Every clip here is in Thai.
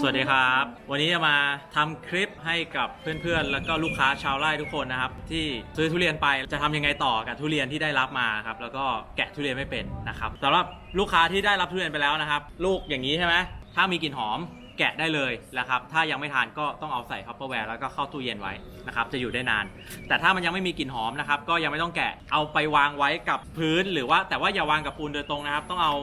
สวัสดีครับ วันนี้จะมาทำคลิปให้กับเพื่อนๆ แล้วก็ลูกค้าชาวไร่ทุกคนนะครับ ที่ซื้อทุเรียนไปจะทำยังไงต่อกับทุเรียนที่ได้รับมาครับแล้วก็แกะทุเรียนไม่เป็นนะครับสำหรับลูกค้าที่ได้รับทุเรียนไปแล้วนะครับ ลูกอย่างนี้ใช่ไหมถ้ามีกลิ่นหอมแกะได้เลยนะครับ ถ้ายังไม่ทานก็ต้องเอาใส่คัพเปอร์แวร์แล้วก็เข้าตู้เย็นไว้นะครับ จะอยู่ได้นาน แต่ถ้ามันยังไม่มีกลิ่นหอมนะครับ ก็ยังไม่ต้องแกะ เอาไปวางไว้กับพื้น หรือว่าแต่ว่าอย่าวางกับปูนโดยตรงนะครับ ต้องเอา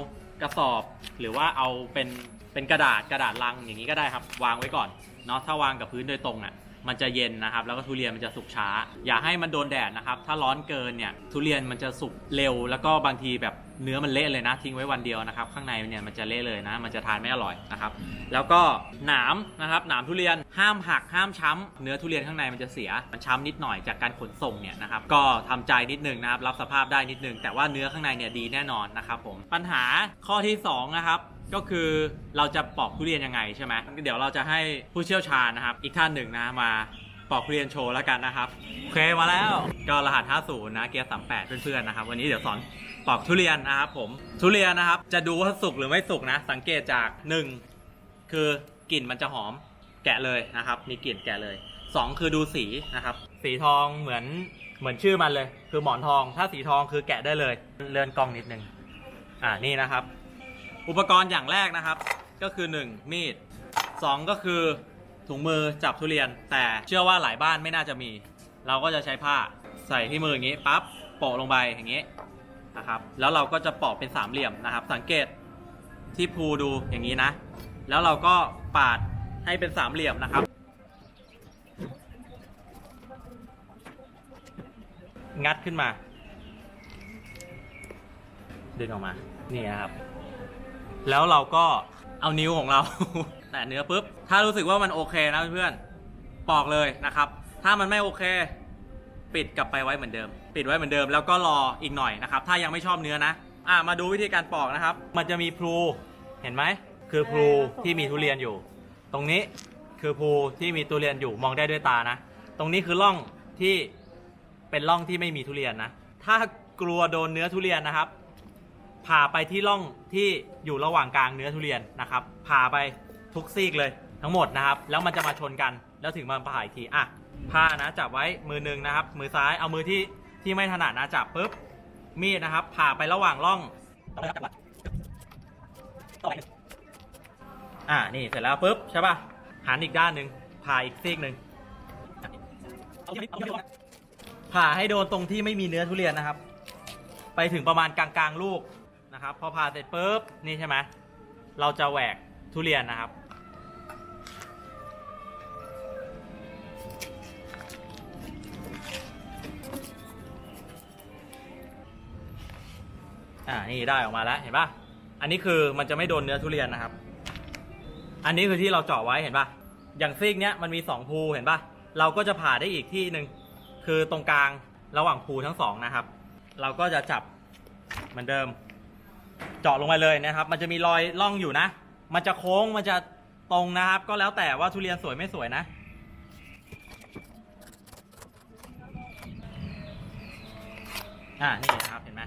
กระสอบ หรือว่าเอาเป็น เป็นกระดาษกระดาษลังอย่างนี้ก็ได้ครับ วางไว้ก่อนเนาะถ้าวางกับพื้นโดยตรงอะมันจะเย็นนะครับ แล้วก็ทุเรียนมันจะสุกช้า อย่าให้มันโดนแดดนะครับ ถ้าร้อนเกินเนี่ยทุเรียนมันจะสุกเร็ว แล้วก็บางทีแบบเนื้อมันเละเลยนะ ทิ้งไว้วันเดียวนะครับ ข้างในเนี่ยมันจะเละเลยนะ มันจะทานไม่อร่อยนะครับ แล้วก็หนามนะครับหนามทุเรียนห้ามหักห้ามช้ำเนื้อทุเรียนข้างในมันจะเสียมันช้ำนิดหน่อยจากการขนส่งเนี่ยนะครับ ก็ทำใจนิดนึงนะครับรับสภาพได้นิดนึงแต่ว่าเนื้อข้างในเนี่ยดีแน่นอนนะครับผมปัญหาข้อที่สองนะครับ ก็คือเราจะปอกทุเรียนยังไงใช่ไหมเดี๋ยวเราจะให้ผู้เชี่ยวชาญนะครับ อีกท่านหนึ่งนะมาปอกทุเรียนโชว์แล้วกันนะครับโอเคมาแล้วก็รหัส 50 นะเกียร์ 38 เพื่อนๆนะครับ วันนี้เดี๋ยวสอนปอกทุเรียนนะครับผมทุเรียนนะครับ จะดูว่าสุกหรือไม่สุกนะ สังเกตจากหนึ่งคือกลิ่นมันจะหอมแกะเลยนะครับ มีกลิ่นแกะเลยสองคือดูสีนะครับ สีทองเหมือนเหมือนชื่อมันเลย คือหมอนทอง ถ้าสีทองคือแกะได้เลย เลื่อนกล้องนิดนึง อ่านี่นะครับ อุปกรณ์อย่างแรกนะครับ ก็คือ 1 มีด 2 ก็คือถุงมือจับทุเรียน แต่เชื่อว่าหลายบ้านไม่น่าจะมี เราก็จะใช้ผ้าใส่ที่มืออย่างนี้ปั๊บโปะลงไปอย่างนี้นะครับแล้วเราก็จะปอกเป็นสามเหลี่ยมนะครับ สังเกตที่ภูดูอย่างนี้นะ แล้วเราก็ปาดให้เป็นสามเหลี่ยมนะครับ งัดขึ้นมา ดึงออกมา นี่นะครับ แล้วเราก็เอานิ้วของเรา แตะเนื้อปุ๊บ ถ้ารู้สึกว่ามันโอเคนะเพื่อนๆปอกเลยนะครับ ถ้ามันไม่โอเค ปิดกลับไปไว้เหมือนเดิม ปิดไว้เหมือนเดิม แล้วก็รออีกหน่อยนะครับ ถ้ายังไม่ชอบเนื้อนะอะมาดูวิธีการปอกนะครับ มันจะมีพลูเห็นไหมคือพลูที่มีทุเรียนอยู่ ตรงนี้คือภูที่มีทุเรียนอยู่มองได้ด้วยตานะ ตรงนี้คือร่องที่เป็นร่องที่ไม่มีทุเรียนนะ ถ้ากลัวโดนเนื้อทุเรียนนะครับ ผ่าไปที่ร่องที่อยู่ระหว่างกลางเนื้อทุเรียนนะครับผ่าไปทุกซีกเลยทั้งหมดนะครับ แล้วมันจะมาชนกันแล้วถึงมาผ่าอีกทีอะผ้านะจับไว้มือหนึ่งนะครับ มือซ้ายเอามือที่ที่ไม่ถนัดนะจับปุ๊บมีดนะครับ ผ่าไประหว่างร่องอ่านี่เสร็จแล้วปุ๊บใช่ป่ะหันอีกด้านหนึ่งผ่าอีกซีกหนึ่งผ่าให้โดนตรงที่ไม่มีเนื้อทุเรียนนะครับ ไปถึงประมาณกลางๆลูก นะครับ พอผ่าเสร็จปุ๊บนี่ใช่ไหมเราจะแหวกทุเรียนนะครับ อ่านี่ได้ออกมาแล้วเห็นป่ะอันนี้คือมันจะไม่โดนเนื้อทุเรียนนะครับ อันนี้คือที่เราเจาะไว้เห็นป่ะอย่างซีกเนี้ยมันมีสองภูเห็นป่ะเราก็จะผ่าได้อีกที่หนึ่งคือตรงกลางระหว่างภูทั้งสองนะครับ เราก็จะจับเหมือนเดิม เจาะลงไปเลยนะครับ มันจะมีรอยร่องอยู่นะ มันจะโค้งมันจะตรงนะครับ ก็แล้วแต่ว่าทุเรียนสวยไม่สวยนะอ่านี่นะครับเห็นไหม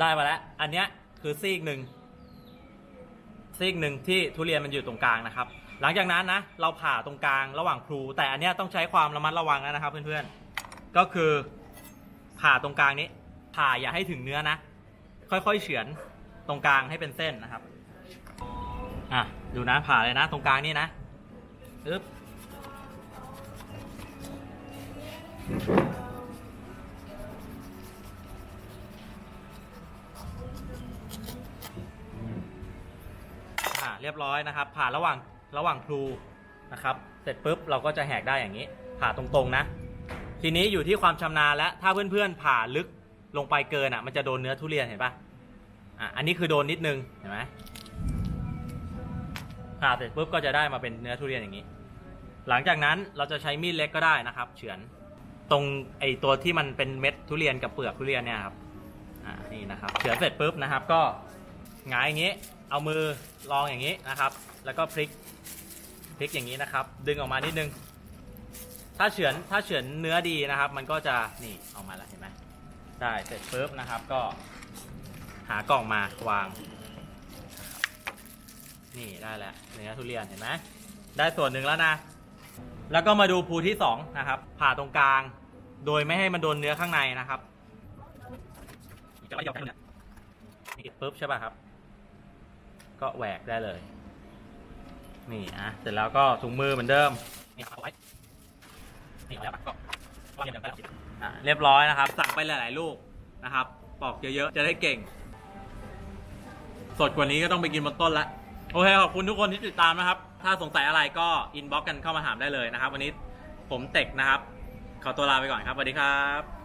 ได้มาแล้ว อันเนี้ยคือซีกหนึ่งซีกหนึ่งที่ทุเรียนมันอยู่ตรงกลางนะครับ หลังจากนั้นนะ เราผ่าตรงกลางระหว่างพลูแต่อันเนี้ยต้องใช้ความระมัดระวังนะครับเพื่อนๆก็คือผ่าตรงกลางนี้ผ่าอย่าให้ถึงเนื้อนะ ค่อยๆเฉือนตรงกลางให้เป็นเส้นนะครับ อะ ดูนะผ่าเลยนะ ตรงกลางนี่นะอึ๊บอ่าเรียบร้อยนะครับ ผ่าระหว่างระหว่างพลูนะครับ เสร็จปุ๊บเราก็จะแหกได้อย่างนี้ ผ่าตรงๆนะ ทีนี้อยู่ที่ความชำนาญและถ้าเพื่อนๆผ่าลึก ลงไปเกินอะ มันจะโดนเนื้อทุเรียนเห็นปะอะอันนี้คือโดนนิดนึงเห็นไหมผ่าเสร็จปุ๊บก็จะได้มาเป็นเนื้อทุเรียนอย่างนี้ หลังจากนั้นเราจะใช้มีดเล็กก็ได้นะครับ เฉือนตรงไอตัวที่มันเป็นเม็ดทุเรียนกับเปลือกทุเรียนเนี่ยครับอ่านี่นะครับเฉือนเสร็จปุ๊บนะครับ ก็หงายอย่างนี้ เอามือรองอย่างนี้นะครับ แล้วก็พลิกพลิกอย่างนี้นะครับ ดึงออกมานิดนึง ถ้าเฉือนถ้าเฉือนเนื้อดีนะครับ มันก็จะนี่ออกมาแล้วเห็นไหม ได้เสร็จปุ๊บนะครับก็หากล่องมาวาง นี่ได้แล้วเนื้อทุเรียนเห็นไหมได้ส่วนหนึ่งแล้วนะ แล้วก็มาดูภูที่สองนะครับผ่าตรงกลาง โดยไม่ให้มันโดนเนื้อข้างในนะครับจะไม่ยอมให้เนี่ยนี่ปุ๊บใช่ป่ะครับ ก็แหวกได้เลย นี่อะเสร็จแล้วก็ถุงมือเหมือนเดิมนี่เอาไว้นี่เอาแล้วก็ อะเรียบร้อยนะครับ สั่งไปหลาย ๆ ลูกนะครับ ปอกเยอะ ๆ จะได้เก่ง สดกว่านี้ก็ต้องไปกินบนต้นละ โอเค ขอบคุณทุกคนที่ติดตามนะครับ ถ้าสงสัยอะไรก็อินบ็อกกันเข้ามาถามได้เลยนะครับ วันนี้ผมเต็กนะครับ ขอตัวลาไปก่อนครับสวัสดีครับ